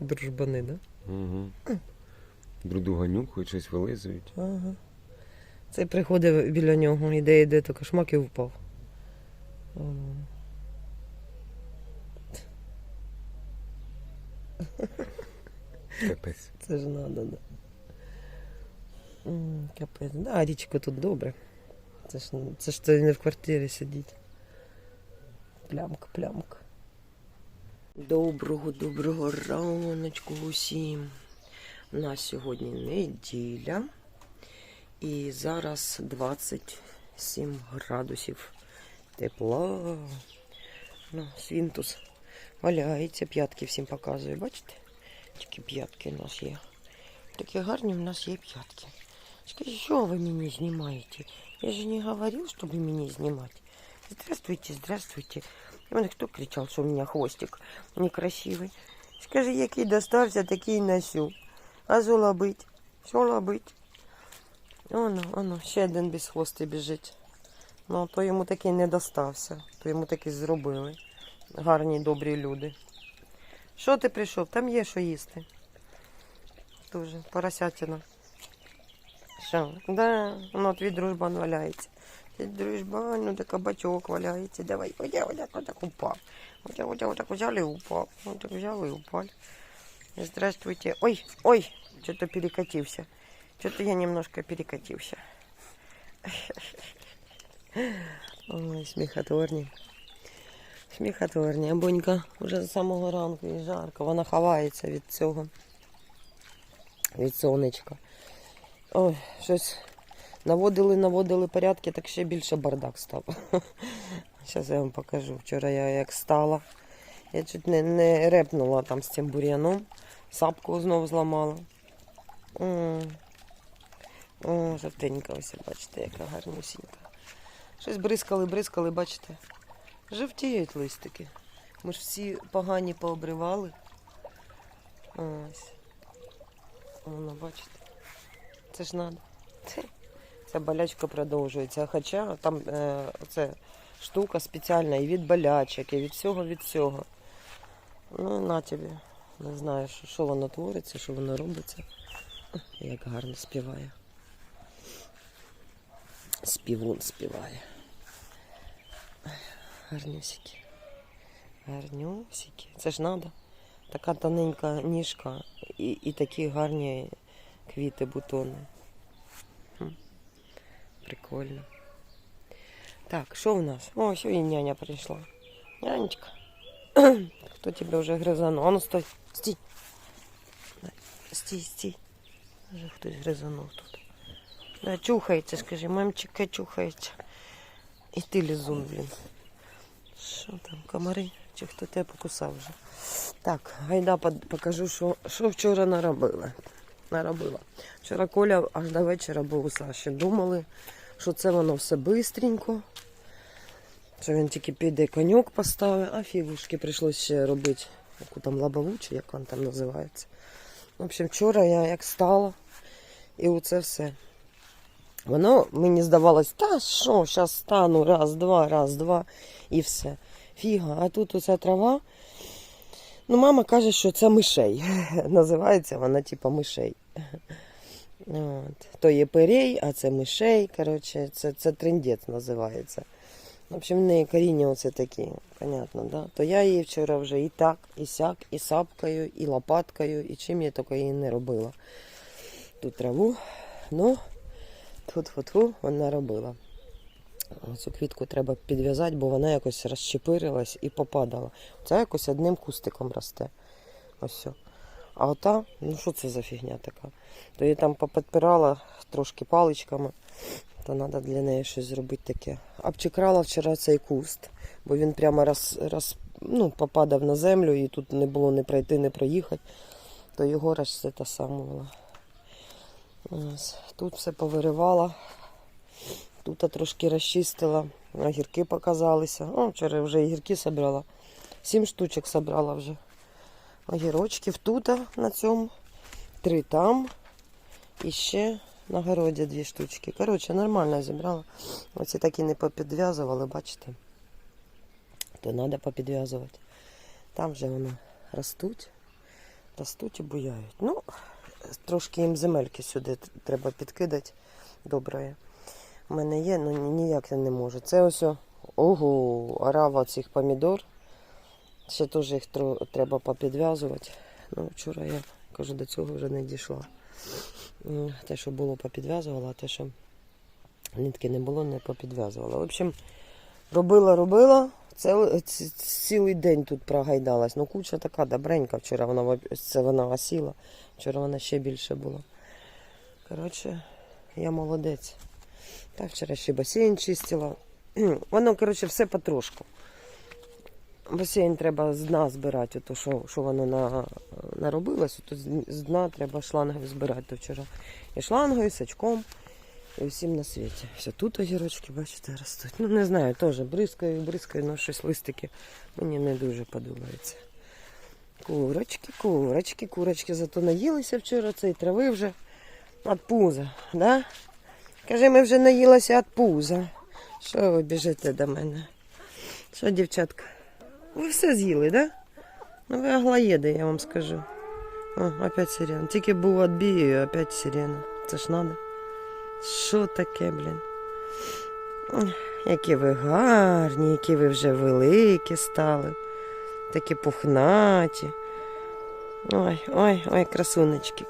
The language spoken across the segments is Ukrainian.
Дружбани, да? Угу. Друг друга нюхають, щось вилизують. Ага. Цей приходив біля нього, іде, іде, то кошмак і впав. Капець. Це ж надо, да. Капець. Да, річка тут добре. Це ж, це ж не в квартирі сидіть. Плямка, плямка. Доброго, доброго раночку усім. У нас сьогодні неділя. І зараз 27 градусів тепла. Ну, свінтус валяється, п'ятки всім показую, бачите? Такі п'ятки у нас є. Такі гарні у нас є п'ятки. Скажіть, що ви мені знімаєте? Я же не говорил, чтобы меня снимать. Здравствуйте, здравствуйте. Вон кто кричал, что у меня хвостик некрасивый. Скажи, який достався, такий носю. А зола бить, зола бить. Оно, оно, ще один без хвости біжить. Ну, то йому такий не достався, то йому таки зробили. Гарні, добрі люди. Що ти прийшов? Там є що їсти. Дуже поросятина. Що? Да, воно твій дружбан валяється. Твій дружбан, ну так кабачок валяється. Давай, одя, одя, отак упав. Одя, одя, отак взяли і упав. Отак взяли і упали. Здравствуйте. Ой, ой, что-то перекатился. Что-то я немножко перекатился. Ой, сміхотворні. Сміхотворні. Абонька вже з самого ранку і жарко. Вона ховається від цього. Від сонечка. Ой, щось наводили, наводили порядки, так ще більше бардак став. Зараз я вам покажу. Вчора я як стала. Я чуть не, не репнула там з цим бур'яном. Сапку знову зламала. М. О, жовтенька ось, бачите, яка гарнюсінька. Щось бризкали, бризкали, бачите. Жовтіють листики. Ми ж всі погані пообривали. Ось. Воно, бачите. Це ж надо. Ця болячка продовжується. Хоча там е, це штука спеціальна і від болячок, і від всього, від всього. Ну, на тобі. Не знаю, що, що воно твориться, що воно робиться. Як гарно співає. Співун співає. Гарнюсики. Гарнюсики. Це ж надо. Така тоненька ніжка і, і такі гарні квіти, бутони. Прикольно. Так, що у нас? О, все, і няня прийшла. Нянечка. Хто тебе вже? А ну стой, стій. Стій, стій. Вже хтось гризанув тут. Да, чухається, скажи, мамчика чухається. І ти лізун, блін. Що там, комари? Чи хто тебе покусав вже? Так, гайда покажу, що, що вчора наробили. Наробила. Вчора Коля аж до вечора був у Саші. Думали, що це воно все бистренько. Що він тільки піде коньок поставить, а фігушки прийшлося ще робити, яку там лабову, чи як вона там називається. В общем, вчора я як стала, і оце все. Воно мені здавалось, та що, зараз стану, раз, два, раз, два, і все. Фіга, а тут оця трава. Ну, мама каже, що це мишей. Називається вона типа мишей. От. То є перей, а це мишей. Коротше, це, це триндець називається. В общем, в неї коріння оце такі, понятно, да? То я її вчора вже і так, і сяк, і сапкою, і лопаткою, і чим я тільки її не робила. Тут траву, ну, тут-фу-ту, вона робила. Цю квітку треба підв'язати, бо вона якось розчепирилась і попадала. Це якось одним кустиком росте. Ось. Все. А ота, ну що це за фігня така? То я там попідпирала трошки паличками, то треба для неї щось зробити таке. Обчекрала вчора цей куст, бо він прямо роз, роз, ну, попадав на землю і тут не було не пройти, не проїхати, то його роз це та. Ось. Тут все повиривала. Тут трошки розчистила, огірки показалися. О, вчора вже огірки собрала. Сім штучок собрала вже. Огірочків тут на цьому, три там. І ще на городі дві штучки. Коротше, нормально зібрала. Оці і не попідв'язували, бачите. То треба попідв'язувати. Там вже вони ростуть. Ростуть і буяють. Ну, трошки їм земельки сюди треба підкидати. Добре. У мене є, але ніяк я не можу. Це ось ого, орава цих помідор. Ще теж їх треба попідв'язувати. Ну, вчора я кажу, до цього вже не дійшла. Те, що було, попідв'язувала, а те, що нитки не було, не попідв'язувала. В общем, робила, робила. Це, цілий день тут прогайдалась. Ну, куча така добренька. Вчора вона, це вона осіла. Вчора вона ще більше була. Коротше, я молодець. Та вчора ще басейн чистила. Воно, коротше, все потрошку. Басейн треба з дна збирати, ото, що, що воно на, наробилось, то з, дна треба шлангою збирати. То вчора і шлангою, і сачком, і всім на світі. Все, тут огірочки, бачите, ростуть. Ну, не знаю, теж бризкаю, бризкаю, ну щось листики мені не дуже подобається. Курочки, курочки, курочки, зато наїлися вчора цієї трави вже від пуза, да? Каже, ми вже наїлися від пуза. Що ви біжите до мене? Що, дівчатка? Ви все з'їли, да? Ну ви аглоєди, я вам скажу. О, опять сирена. Тільки був відбій, і опять сирена. Це ж надо. Що таке, блін? Які ви гарні, які ви вже великі стали. Такі пухнаті. Ой, ой, ой, красунечки.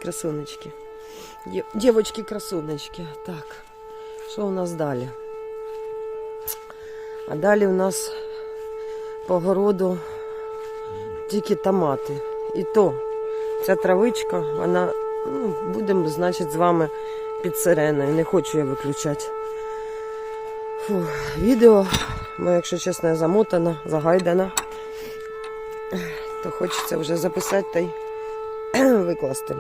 Дє- Дівочки, красунечки. Так, що у нас далі? А далі у нас по тільки томати. І то ця травичка, вона, ну, будемо, значить, з вами під сиреною. Не хочу я виключати. Фу, відео, бо, якщо чесно, я замотана, загайдана, то хочеться вже записати та й викласти.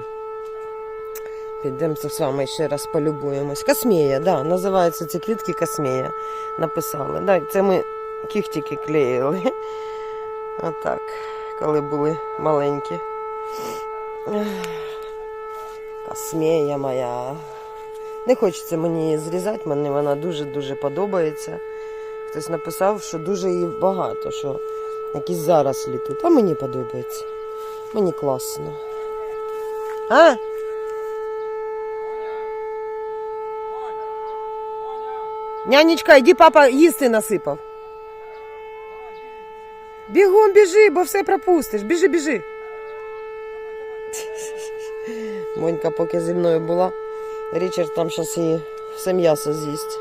Підемо з вами ще раз полюбуємось. Космія, да, називаються ці квітки Космія. Написали. Да, це ми кіхтики клеїли. Отак, коли були маленькі. Ех, Космія моя. Не хочеться мені її зрізати, мені вона дуже-дуже подобається. Хтось написав, що дуже її багато, що якісь зарослі тут. А мені подобається. Мені класно. А? Нянечка, іди папа їсти насипав. Бігом біжи, бо все пропустиш. Біжи, біжи. Монька поки зі мною була. Річард там зараз її все м'ясо з'їсть.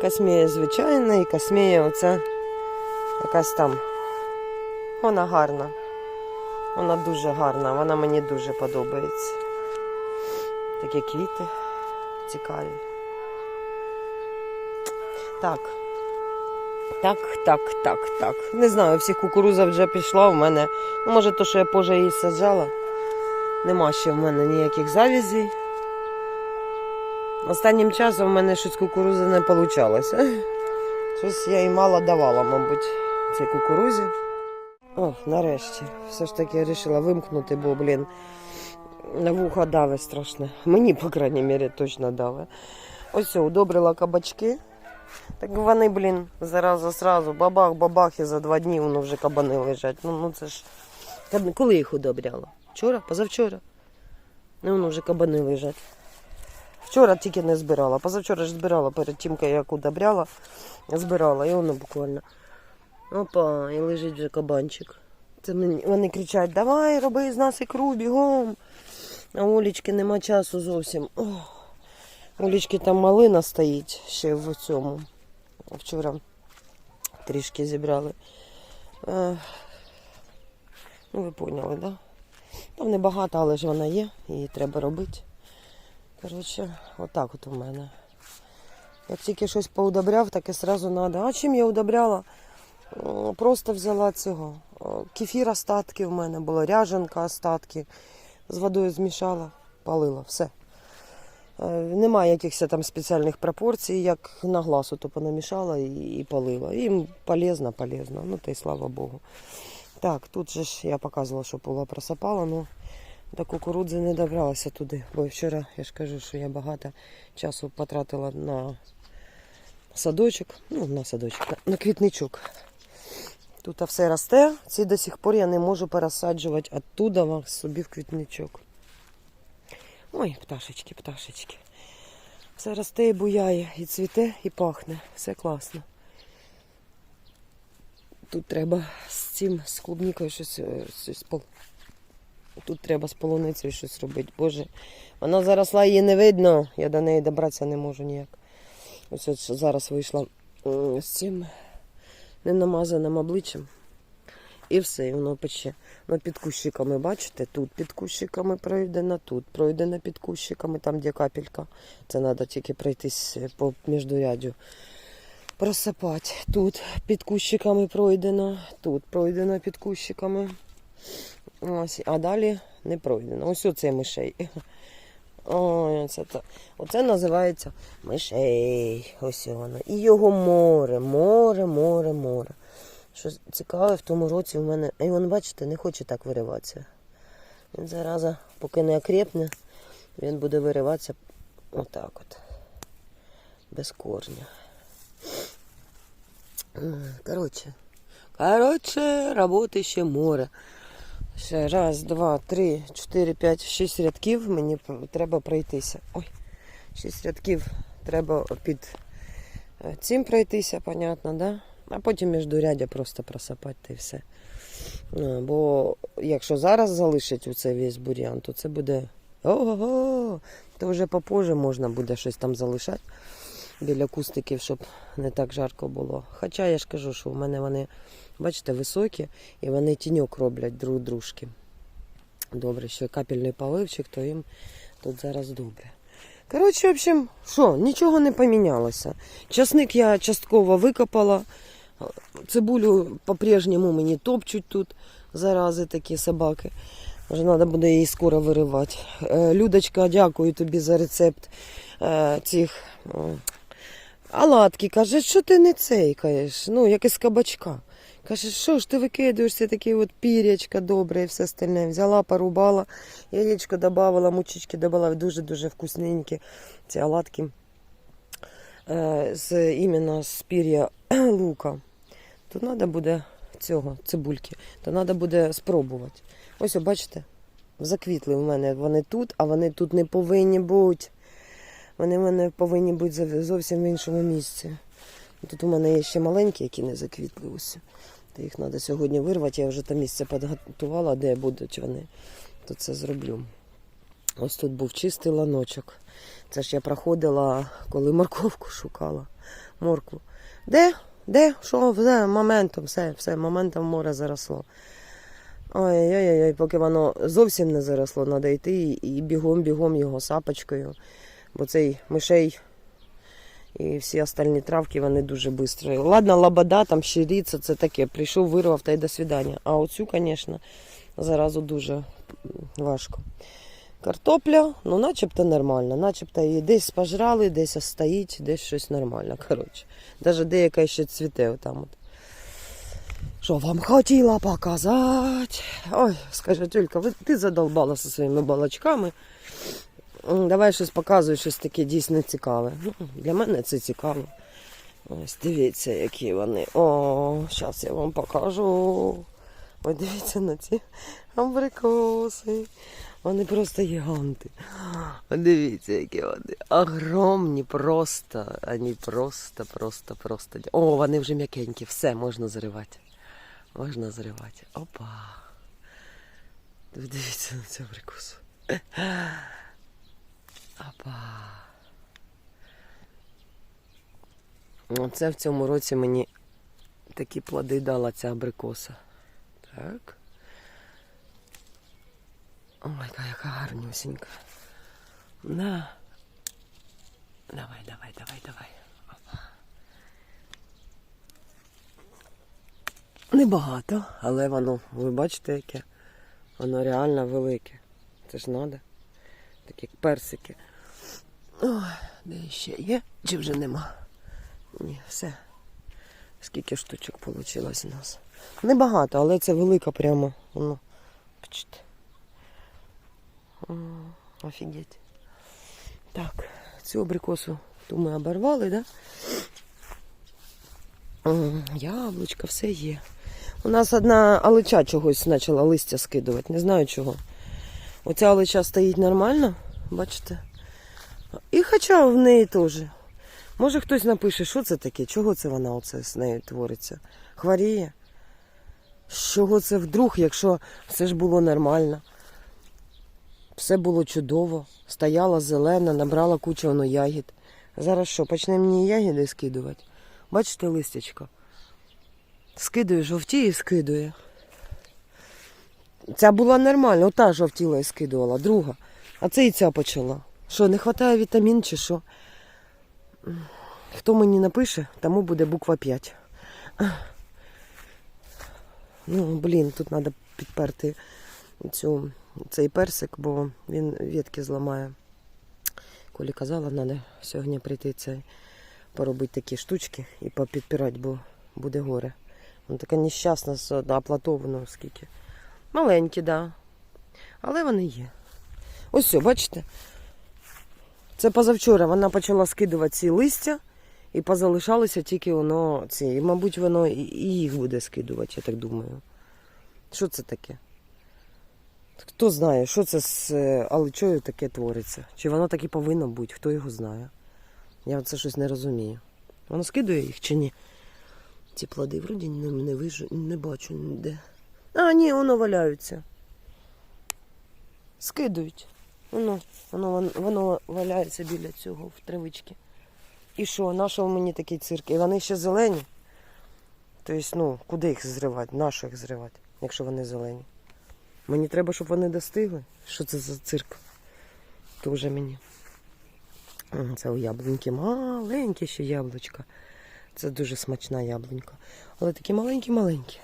Космія звичайна і космія оця якась там. Вона гарна. Вона дуже гарна, вона мені дуже подобається. Такі квіти цікаві. Так. Так, так, так, так. Не знаю, всіх кукуруза вже пішла в мене. Ну, може, то, що я позже її саджала. Нема ще в мене ніяких завязей. Останнім часом в мене щось кукурузи не вийшло. Щось я і мало давала, мабуть, цій кукурузі. О, нарешті. Все ж таки я вирішила вимкнути, бо, блін, на вухо дави страшне. Мені, по крайній мірі, точно дави. Ось удобрила кабачки. Так вони, блін, зараза сразу, бабах-бабах, і за два дні воно вже кабани лежать. Ну, ну це ж. Коли- їх удобряла? Вчора? Позавчора. Ну, воно вже кабани лежать. Вчора тільки не збирала. Позавчора ж збирала перед тим, як удобряла, збирала, і воно буквально. Опа, і лежить вже кабанчик. Це мені, вони кричать, давай, роби з нас ікру, бігом. А Олічки нема часу зовсім. Ох. Олічки там малина стоїть ще в цьому. Вчора трішки зібрали. Е, Ну, ви поняли? Да? Там небагато, але ж вона є, її треба робити. Коротше, отак от у мене. Як тільки щось поудобряв, так і одразу треба. А чим я удобряла? Просто взяла цього. Кефір остатки в мене було, ряженка остатки. З водою змішала, палила, все. Е, Немає якихось там спеціальних пропорцій, як на глаз ото понамішала і, полила. Їм полезно, полезно. Ну та й слава Богу. Так, тут же ж я показувала, що була просапала, ну до кукурудзи не добралася туди. Бо вчора я ж кажу, що я багато часу потратила на садочок, ну, на садочок, на квітничок. Тут все росте, ці до сих пор я не можу пересаджувати оттуда собі в квітничок. Ой, пташечки, пташечки. Все росте і буяє, і цвіте, і пахне. Все класно. Тут треба з цим, з клубнікою щось, е, щось Тут треба з полуницею щось робити. Боже, вона заросла, її не видно. Я до неї добратися не можу ніяк. Ось от зараз вийшла з цим ненамазаним обличчям. І все, і воно пече. Ну, під кущиками, бачите, тут під кущиками пройдено, тут пройдено під кущиками, там де капелька. Це треба тільки пройтись по міждурядю. Просипати. Тут під кущиками пройдено, тут пройдено під кущиками. Ось, а далі не пройдено. Ось оце мишей. Ой, оце, то. оце називається мишей. Ось воно. І його море, море, море, море. Що цікаве, в тому році в мене. І він, бачите, не хоче так вириватися. Він зараза, поки не окрепне, він буде вириватися отак от. Без корня. Коротше. Коротше, роботи ще море. Ще раз, два, три, чотири, п'ять, шість рядків мені треба пройтися. Ой, шість рядків треба під е, цим пройтися, понятно, да? А потім міждурядя просто просапати й все. Бо якщо зараз залишить оце весь бур'ян, то це буде ого, то вже попозже можна буде щось там залишати біля кустиків, щоб не так жарко було. Хоча я ж кажу, що в мене вони, бачите, високі і вони тіньок роблять друг дружки. Добре, що капельний поливчик, то їм тут зараз добре. Коротше, в общем, що, нічого не помінялося. Часник я частково викопала. Цибулю по-прежньому мені топчуть тут зарази такі собаки. Вже треба буде її скоро виривати. Е, Людочка, дякую тобі за рецепт е, цих м, оладки. Каже, що ти не цейкаєш? Ну, як із кабачка. Каже, що ж ти викидаєш це такі от пірячка добре і все остальне. Взяла, порубала, яєчко додавала, мучечки додавала, дуже-дуже вкусненькі ці оладки. Е, з, іменно з пір'я лука. То треба буде цього, цибульки, то треба буде спробувати. Ось, бачите, заквітли в мене вони тут, а вони тут не повинні бути. Вони в мене повинні бути зовсім в іншому місці. Тут у мене є ще маленькі, які не заквітли ось. То їх треба сьогодні вирвати. Я вже там місце підготувала, де будуть вони. То це зроблю. Ось тут був чистий ланочок. Це ж я проходила, коли морковку шукала. Моркву. Де? Де? Що? Все, моментом, все, все, моментом море заросло. Ой-ой-ой, поки воно зовсім не заросло, треба йти і бігом-бігом його сапочкою. Бо цей мишей і всі остальні травки, вони дуже швидко. Ладно, лабада, там щиріться, це таке. Прийшов, вирвав та й до свидання. А оцю, звісно, заразу дуже важко. Картопля, ну начебто нормально, начебто її десь пожрали, десь стоїть, десь щось нормально. Коротше. Навіть деяка ще цвіте отам. От. Що вам хотіла показати? Ой, скажи, Тюлька, ви, ти задолбала зі своїми балачками. Давай щось показуй, щось таке дійсно цікаве. Ну, для мене це цікаво. Ось дивіться, які вони. О, зараз я вам покажу. Ой, дивіться на ці абрикоси. Вони просто гіганти. Дивіться, які вони. Огромні просто. Вони просто, просто, просто. О, вони вже м'якенькі. Все, можна заривати. Можна заривати. Опа. Дивіться на цю абрикосу. Опа. Оце в цьому році мені такі плоди дала ця абрикоса. Так. Ой, яка, гарнюсінька. На. Давай, давай, давай, давай. Небагато, але воно, ви бачите, яке? Воно реально велике. Це ж треба. Такі персики. Ой, де ще є? Чи вже нема? Ні, все. Скільки штучок вийшло у нас? Небагато, але це велика прямо. Воно. Бачите. Офігеть. Так, цю абрикосу ту ми оборвали, да? Яблучка, все є. У нас одна алича чогось почала листя скидувати, не знаю чого. Оця алича стоїть нормально, бачите? І хоча в неї теж. Може хтось напише, що це таке, чого це вона оце з нею твориться? Хворіє? Чого це вдруг, якщо все ж було нормально? Все було чудово, стояла зелена, набрала кучу воно ягід. Зараз що, почне мені ягіди скидувати? Бачите листячко? Скидує жовтіє і скидує. Ця була нормальна, ота жовтіла і скидувала, друга. А це і ця почала. Що, не вистачає вітамін чи що? Хто мені напише, тому буде буква 5. Ну, блін, тут треба підперти цю, цей персик, бо він ветки зламає. Колі казала, треба сьогодні прийти цей, поробити такі штучки і попідпирати, бо буде горе. Вона така нещасна, з оплатовано скільки. Маленькі, так. Да. Але вони є. Ось все, бачите? Це позавчора вона почала скидувати ці листя і позалишалося тільки воно ці. І, мабуть, воно і їх буде скидувати, я так думаю. Що це таке? Хто знає, що це з е, аличою таке твориться? Чи воно так і повинно бути, хто його знає? Я це щось не розумію. Воно скидує їх чи ні? Ці плоди вроді не, не, вижу, не бачу ніде. А, ні, воно валяються. Скидують. Воно, воно, воно, валяється біля цього в травичці. І що, на що мені такий цирк? І вони ще зелені. Тобто, ну, куди їх зривати? На що їх зривати, якщо вони зелені? Мені треба, щоб вони достигли. Що це за цирк? Тоже мені. Це у яблуньки маленькі ще яблучка. Це дуже смачна яблунька. Але такі маленькі-маленькі.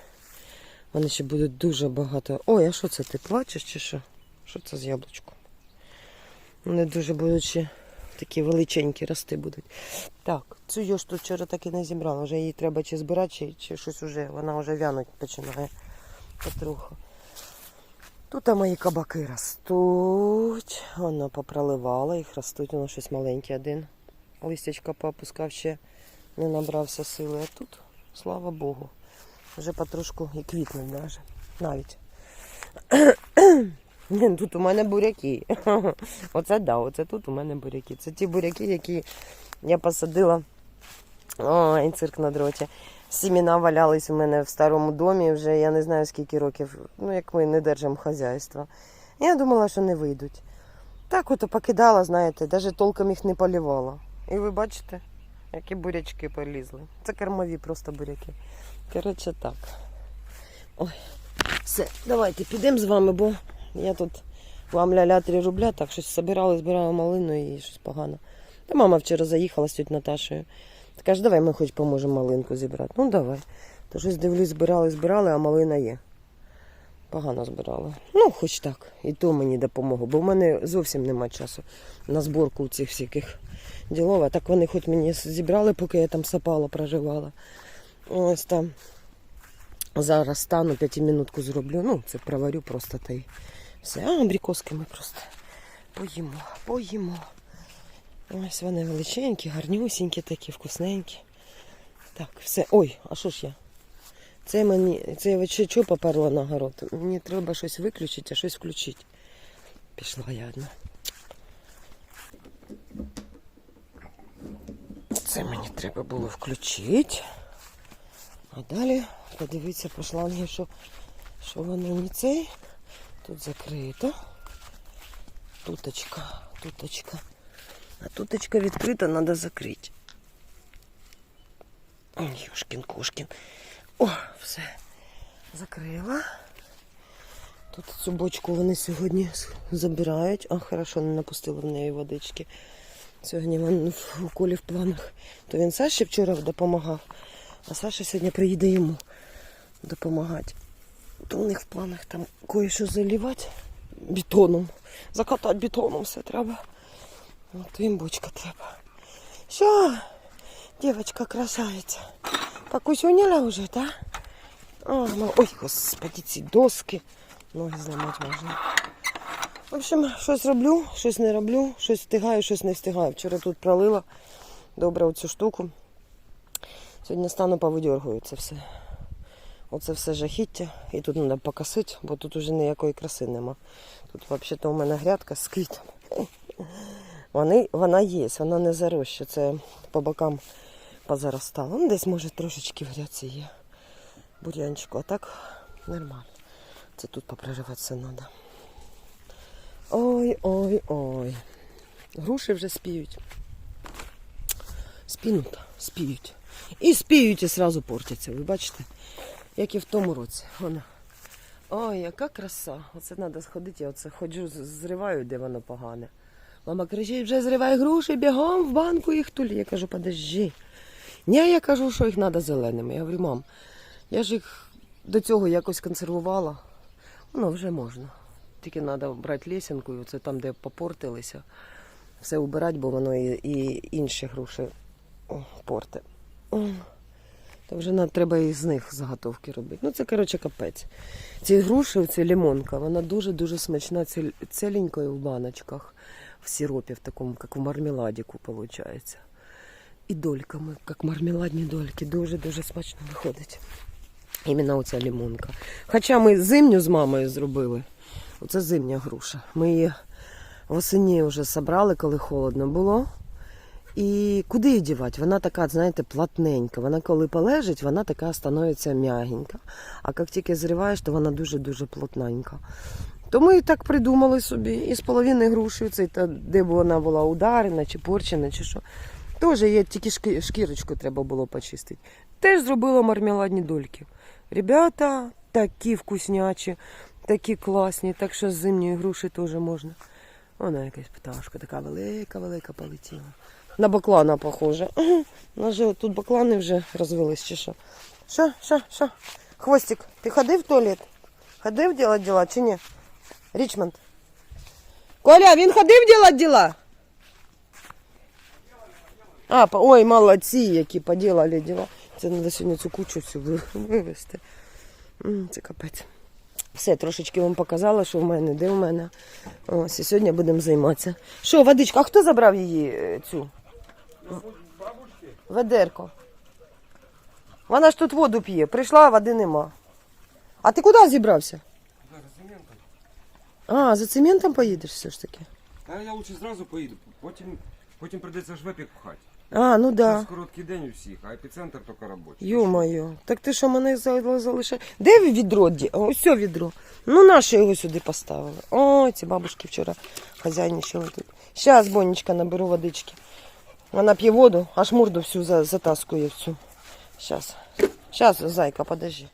Вони ще будуть дуже багато. Ой, а що це? Ти плачеш чи що? Що це з яблучком? Вони дуже будуть ще такі величенькі рости будуть. Так, цю йошту вчора так і не зібрала. Вже її треба чи збирати, чи, чи щось вже. Вона вже вянуть починає потроху. Тут мої кабаки ростуть. Воно попроливало, їх ростуть, воно щось маленьке один. Листячка попускав ще не набрався сили. А тут, слава Богу, вже потрошку і квітнуть навіть. навіть. Тут у мене буряки. Оце да, оце тут у мене буряки. Це ті буряки, які я посадила. Ой, цирк на дроті. Сіміна валялись у мене в старому домі вже я не знаю скільки років. Ну, як ми не держимо хазяйства. Я думала, що не вийдуть. Так от покидала, знаєте, навіть толком їх не полівала. І ви бачите, які бурячки полізли. Це кормові просто буряки. Коротше, так. Ой, все, давайте підемо з вами, бо я тут вам ля-ля 3 рубля, так щось збирала, збирала малину і щось погано. Та мама вчора заїхала з тьотю Наташею. Та каже, давай ми хоч поможемо малинку зібрати. Ну давай. То щось дивлюсь, збирали, збирали, а малина є. Погано збирала. Ну, хоч так. І то мені допомогло, бо в мене зовсім нема часу на зборку цих всяких ділов. А так вони хоч мені зібрали, поки я там сапала, проживала. Ось там. Зараз стану, п'ятимінутку зроблю. Ну, це проварю просто та й все. А абрикоски ми просто поїмо, поїмо. Ось вони величенькі, гарнюсінькі, такі вкусненькі. Так, все. Ой, а що ж я? Це мені, це я ще що на город? Мені треба щось виключити, а щось включити. Пішла я одна. Це мені треба було включити. А далі подивитися по шлангу, що, що воно не цей. Тут закрито. Туточка, туточка. А туточка відкрита, треба закрити. Йошкін кошкін. О, все. Закрила. Тут цю бочку вони сьогодні забирають. А, хорошо, не напустила в неї водички. Сьогодні він в колі в планах. То він Саші вчора допомагав, а Саша сьогодні приїде йому допомагати. То у них в планах там кое-що заливати бетоном. Закатати бетоном все треба. От їм бочка треба. Що, дівчинка красавиця. Покусюніла вже, так? О, ну, ой, господи, ці доски. Ноги зламати можна. В общем, щось роблю, щось не роблю, щось встигаю, щось не встигаю. Вчора тут пролила добре оцю штуку. Сьогодні стану повидергую це все. Оце все жахіття. І тут треба покосити, бо тут уже ніякої краси нема. Тут взагалі у мене грядка з квітами. Вони, вона є, вона не зароща. Це по бокам позаростало. Ну, десь, може, трошечки в є. Бурянчику, а так нормально. Це тут попририватися треба. Ой, ой, ой. Груші вже спіють. Спінута, спіють. І спіють, і одразу портяться. Ви бачите? Як і в тому році. Вона. Ой, яка краса. Оце треба сходити, я оце ходжу, зриваю, де воно погане. Мама кричить, вже зривай груші, бігом в банку їх тулі. Я кажу, подожди. Ні, я кажу, що їх треба зеленими. Я говорю, мам, я ж їх до цього якось консервувала. Ну, вже можна. Тільки треба брати лесінку, і оце там, де попортилися, все убирати, бо воно і, і інші груші порте. То вже треба і з них заготовки робити. Ну, це, коротше, капець. Ці груші, це лимонка, вона дуже-дуже смачна, целенькою в баночках, в сиропі, в такому, як в мармеладіку, виходить. І дольками, як мармеладні дольки, дуже-дуже смачно виходить. Іменно оця лимонка. Хоча ми зимню з мамою зробили. Оце зимня груша. Ми її восені вже зібрали, коли холодно було. І куди її дівати? Вона така, знаєте, плотненька. Вона коли полежить, вона така становиться м'ягенька. А як тільки зриваєш, то вона дуже-дуже плотненька. То ми і так придумали собі. І з половини груші, цей, та, де б вона була ударена, чи порчена, чи що. Теж є тільки шкірочку треба було почистити. Теж зробила мармеладні дольки. Ребята такі вкуснячі, такі класні, так що з зимньої груші теж можна. Вона якась пташка, така велика-велика полетіла. На баклана похоже. Угу. У нас же тут баклани вже розвелись чи що. Що, що, що? Хвостик, ти ходив в туалет? Ходив делать діла чи ні? Річмонд. Коля, він ходив делать діла? А, ой, молодці, які поділали діла. Це треба сьогодні цю кучу всю вивезти. Це капець. Все, трошечки вам показала, що в мене, де в мене. Ось, і сьогодні будемо займатися. Що, водичка, а хто забрав її е, цю? Ведерко. Вона ж тут воду п'є. Прийшла, а води нема. А ти куди зібрався? А, за цементом поїдеш все ж таки. Та я лучше зразу поїду, потім, потім прийдеться жвепік пхати. А, ну Да. да. Зараз короткий день у всіх, а епіцентр тільки робочий. Йо-моє, так ти що мене за- залишає? Де ви відро? ді- О, Ось о відро. Ну, наше його сюди поставили. О, ці бабушки вчора хазяйничали тут. Щас, Бонечка, наберу водички. Вона п'є воду, аж морду всю за- затаскує всю. Щас. Щас, зайка, подожди.